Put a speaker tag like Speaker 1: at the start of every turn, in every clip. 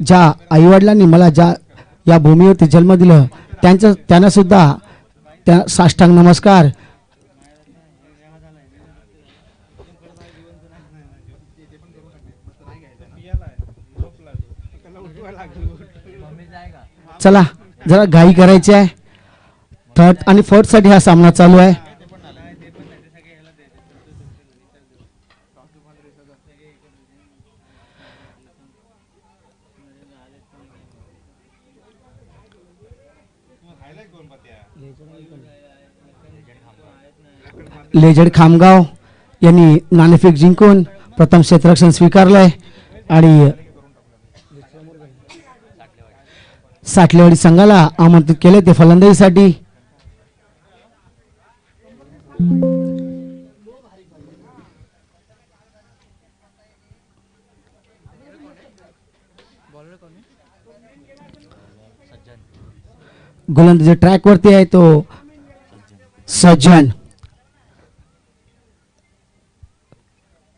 Speaker 1: ज्या आईवडिलांनी मला ज्या या भूमीवरती जन्म दिलं त्यांचं त्यांना सुद्धा त्या साष्टांग नमस्कार. चला जरा घाई करायची आहे. थर्ड आणि फोर्थसाठी हा सामना चालू आहे. लेजड खामगाव यांनी नाणेफेक जिंकून प्रथम क्षेत्ररक्षण स्वीकारलंय आणि साठलेवाडी संघाला आमंत्रित केले ते फलंदाजीसाठी. गोलंदाजी ट्रॅक वरती आहे तो सज्जन.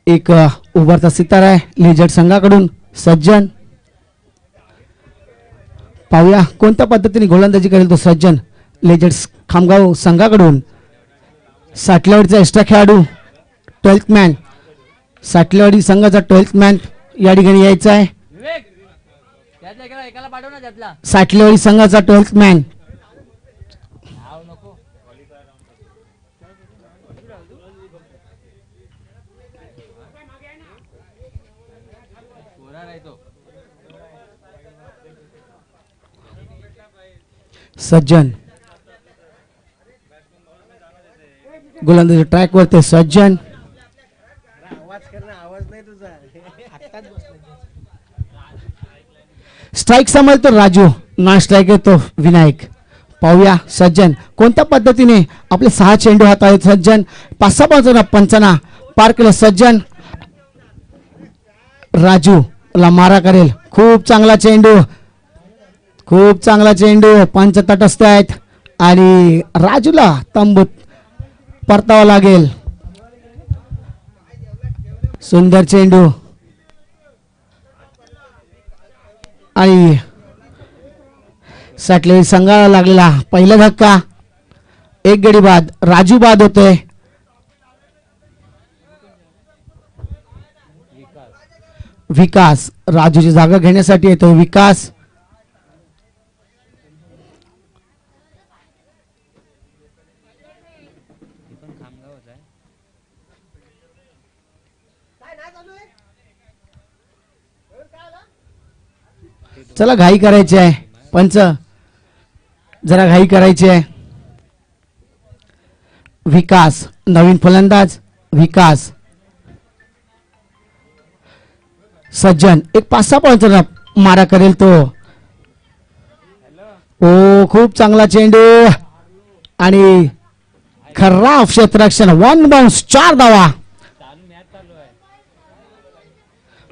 Speaker 1: एक उभारता सितारा आहे लेजर्ड संघाकडून सज्जन. पाहूया कोणत्या पद्धतीने गोलंदाजी करेल तो सज्जन. लेजर्ड खामगाव संघाकडून साठलेवाडीचा एक्स्ट्रा खेळाडू ट्वेल्थ मॅन साठलेवाडी संघाचा ट्वेल्थ मॅन या ठिकाणी यायचा आहे. साठलेवाडी संघाचा ट्वेल्थ मॅन सज्जन. गोलंदाजी ट्रॅक वरती सज्जन. स्ट्राईक सांभाळतो राजू नॉन स्ट्राईक येतो विनायक. पाहूया सज्जन कोणत्या पद्धतीने आपले सहा चेंडू हात आहेत सज्जन? पाच सहा पंचांना पंचना पार केलं सज्जन. राजू ला मारा करेल. खूप चांगला चेंडू. खूप चांगला चेंडू. पंच तटस्थ आहेत. आणि राजूला तंबूत परतावा लागेल. सुंदर चेंडू. आणि साठले संघाला लागलेला पहिला धक्का. एक गडी बाद राजू बाद होते. विकास. राजूची जागा घेण्यासाठी येतो विकास
Speaker 2: ती पण खामगावच आहे
Speaker 1: चला घाई करायची आहे. पंच जरा घाई करायची आहे. विकास नवीन फलंदाज विकास. सज्जन एक पाच सहा पॉईंटचा मारा करेल तो. ओ खूप चांगला चेंडू. आणि खराब क्षेत्ररक्षण वन बाउन्स चार धावा.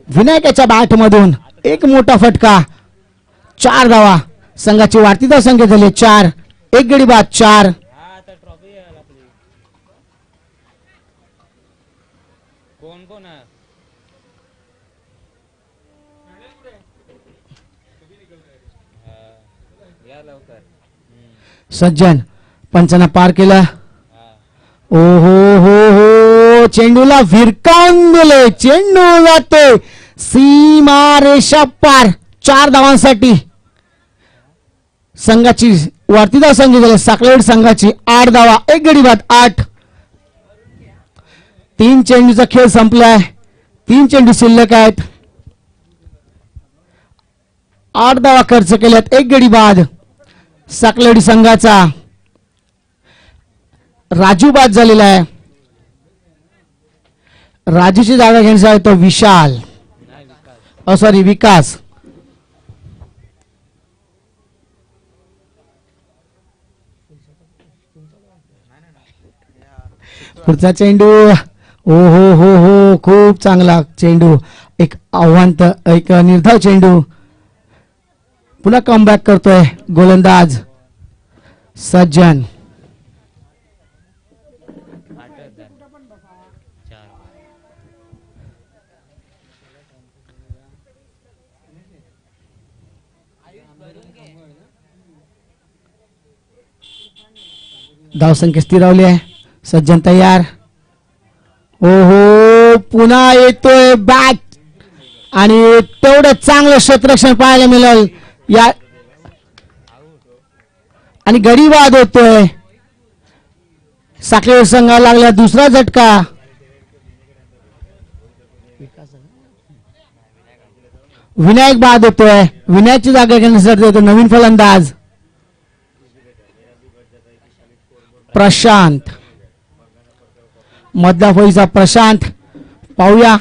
Speaker 1: विनायकाच्या बॅट मधून एक मोठा फटका. चार धावा. संघाची वाढती धाव संख्या झाली चार. एक गडी बाद चार. सज्जन पंचांना पार केला. ओ हो हो. हो चेंडूला विरकावून दिले चेंडू जाते सीमा रेषा पार. चार धावांसाठी. संघाची वाढती संघ संख्या साखळेवाडी संघाची आठ धावा एक गडी बाद आठ. तीन चेंडूचा खेळ संपलाय. तीन चेंडू शिल्लक आहेत. आठ धावा खर्च केल्यात एक गडी बाद. साकलेवाडी संघाचा राजू बाद झालेला आहे. राजूची जागा घेण्याचा आहे तो विशाल. सॉरी विकास. पुढचा चेंडू. ओ हो हो हो खूप चांगला चेंडू. एक आव्हांत एक निर्धाव चेंडू. पुन्हा कमबॅक करतोय गोलंदाज सज्जन. धावसंख्या स्थिरावली आहे. सज्जन तयार. ओहो पुन्हा येतोय बॅट आणि तेवढं चांगलं क्षेत्रक्षण पाहायला मिळेल. या आणि गडी बाद होतोय. साखळी संघाला लागला दुसरा झटका. विनायक बाद होतोय. विनायकची जागा घेण्यासाठी होतो नवीन फलंदाज. प्रशांत. मधला फळीचा प्रशांत पाहूया.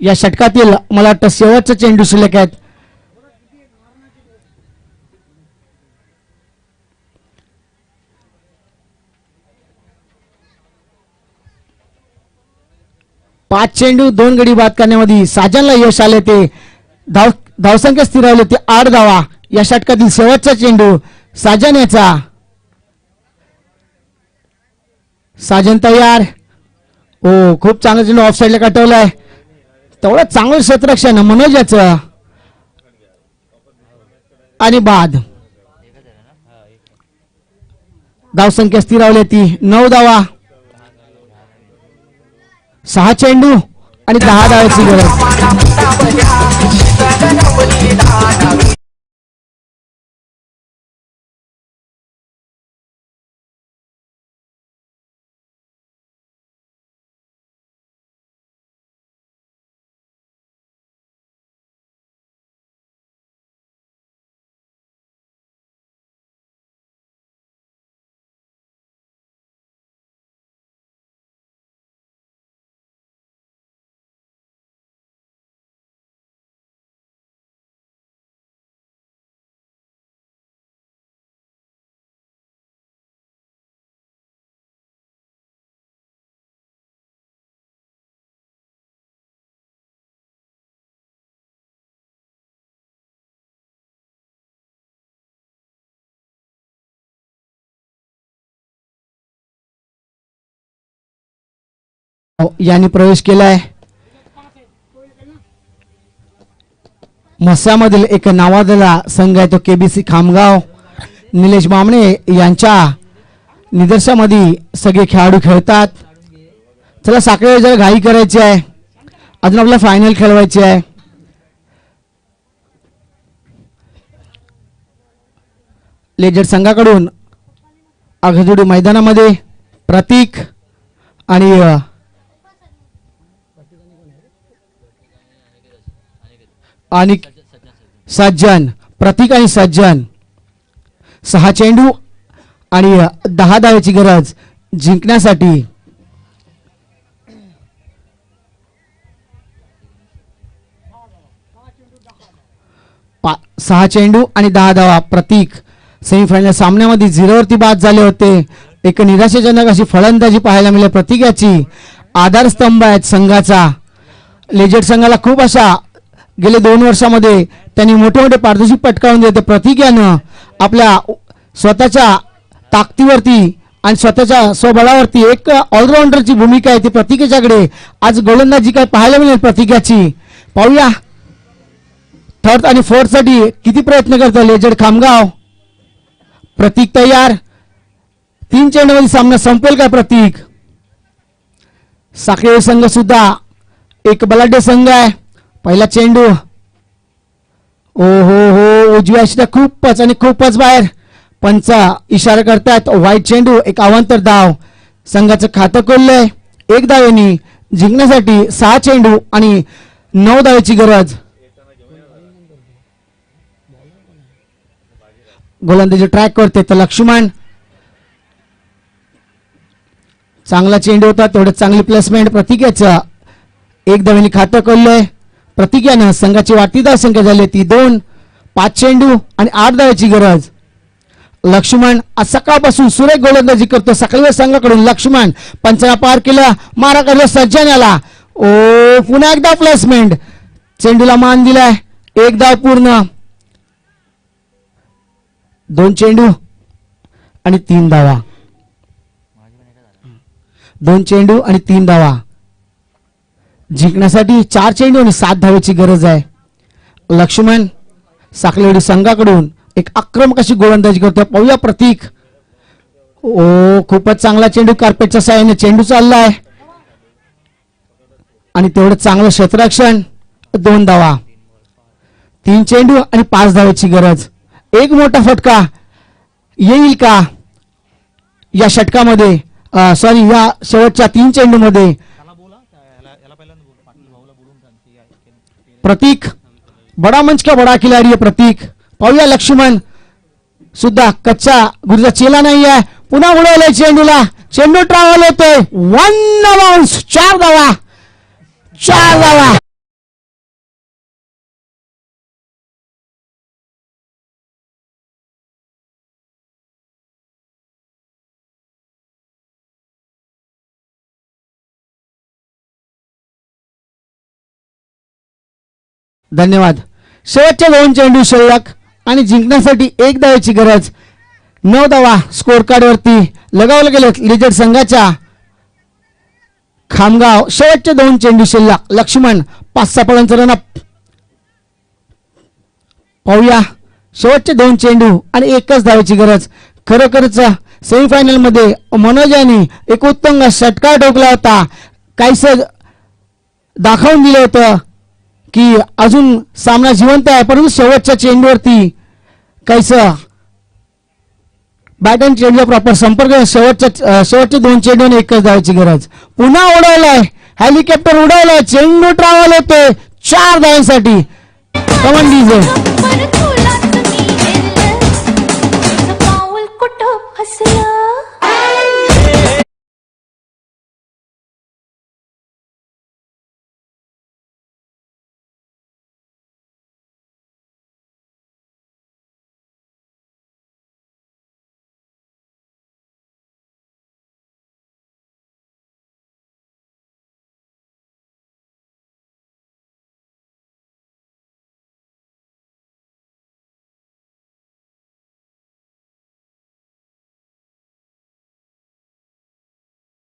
Speaker 1: या षटकातील मला वाटतं शेवटचा चेंडू शिल्लक आहेत. पाच चेंडू दोन गडी बाद करण्यामध्ये साजनला यश आले ते. धाव धावसंख्या स्थिरावली ते आठ धावा. या षटकातील शेवटचा चेंडू साजन याचा. साजन तयार. हो खूप चांगलं तिने ऑफ साईडला कटवलाय. तेवढं चांगलं क्षेत्ररक्षण मनोज याचं. आणि बाद. धावसंख्या स्थिरावली ती. नऊ धावा. सहा चेंडू आणि दहा धावाची गरज. यांनी प्रवेश केलाय. मस्यामधील एक नावाजलेला संघ आहे तो केबीसी खामगाव. निलेश बामणे यांच्या निदर्शनामध्ये सगळे खेळाडू खेळतात. चला साखळे जरा घाई करायची आहे. अजून आपल्याला फायनल खेळवायची आहे. लेजर संघाकडून आगजोडी मैदानामध्ये प्रतीक आणि आणि सज्जन प्रतीक आणि सज्जन सहा चेंडू आणि दहा धावेची गरज जिंकण्यासाठी. पा सहा चेंडू आणि दहा धावा प्रतीक. सेमीफायनल सामन्यामध्ये झिरोवरती बाद झाले होते. एक निराशाजनक अशी फलंदाजी पाहायला मिळेल प्रतीक याची आधारस्तंभ आहेत संघाचा. लेजेड संघाला खूप अशा गेले दोन वर्षामध्ये त्यांनी मोठे मोठे पारदर्शी पटकावून दिले. तर प्रतीक आपल्या स्वतःच्या ताकदीवरती आणि स्वतःच्या स्वबळावरती एक ऑलराऊंडरची भूमिका आहे. ती प्रतिकेच्याकडे आज गोलंदाजी काय पाहायला मिळेल प्रतीकाची पाहूया. थर्ड आणि फोर्थसाठी किती प्रयत्न करतो लेजड खामगाव? प्रतीक तयार. तीन चेंडूमध्ये सामना संपेल काय प्रतीक? साखळे संघ सुद्धा एक बलाढ्य संघ आहे. पहिला चेंडू. ओ हो हो उजव्या अशी खूपच आणि खूपच बाहेर. पंच इशारा करतात वाईट चेंडू एक अवांतर धाव. संघाचं खातं खोललंय. एक धावेनी जिंकण्यासाठी सहा चेंडू आणि नऊ धावेची गरज. गोलंदाजी ट्रॅक करते तर लक्ष्मण. चांगला चेंडू होता. तेवढं चांगली प्लेसमेंट प्रतीकेचं. एक धावेनी खातं खोललंय. प्रतीक्यानं संघाची वाटीदार संख्या झाली ती दोन पाच चेंडू आणि आठ दाव्याची गरज. लक्ष्मण आज सकाळपासून सुरेख गोलंदाजी करतो. सकाळी संघाकडून लक्ष्मण पंचना पार केलं. मारा करलं सज्जन आला. ओ पुन्हा एकदा प्लेसमेंट चेंडूला मान दिलाय. एक धाव पूर्ण. दोन चेंडू आणि तीन धावा. दोन चेंडू आणि तीन धावा. जिंकण्यासाठी चार चेंडू आणि सात धावेची गरज आहे. लक्ष्मण साखलेवाडी संघाकडून एक आक्रमक अशी गोलंदाजी करतो पाहूया प्रतीक. ओ खूपच चांगला चेंडू कार्पेटच्या साह्याने चेंडू चाललाय. आणि तेवढं चांगलं क्षेत्ररक्षण दोन धावा. तीन चेंडू आणि पाच धावेची गरज. एक मोठा फटका. येईल का? या षटकामध्ये सॉरी या शेवटच्या तीन चेंडूमध्ये प्रतीक. बडा मंच का बडा खिलाडी आहे प्रतीक. पाहूया लक्ष्मण. सुद्धा कच्चा गुरुचा चेला नाही आहे. पुन्हा उडवलाय चेंडूला. चेंडू ट्रॅव्हल होतोय. वन बाउन्स चार धावा. चार धावा. धन्यवाद. शेवटच्या दोन चेंडू शिल्लक आणि जिंकण्यासाठी एक धावाची गरज. नऊ धावा स्कोर कार्डवरती लगावले गेले लिजेड संघाच्या खामगाव. शेवटचे दोन चेंडू शिल्लक लक्ष्मण पाच सापळांचा रन पाहूया. शेवटचे दोन चेंडू आणि एकच धावाची गरज. खरोखरच सेमीफायनलमध्ये मनोज यांनी एक उत्तम षटकार ठोकला होता. काहीस दाखवून दिलं होतं. की अजून सामना जिवंत आहे परंतु शेवटच्या चेंडूवरती काहीस बॅट अँड चेंडूचा प्रॉपर संपर्क शेवटच्या शेवटच्या शेवटचे दोन चेंडू आणि एकच धावायची गरज. पुन्हा उडवलाय हेलिकॉप्टर उडवलाय चेंडू ट्रॅव्हल होतोय चार धावांसाठी. कमन डीजे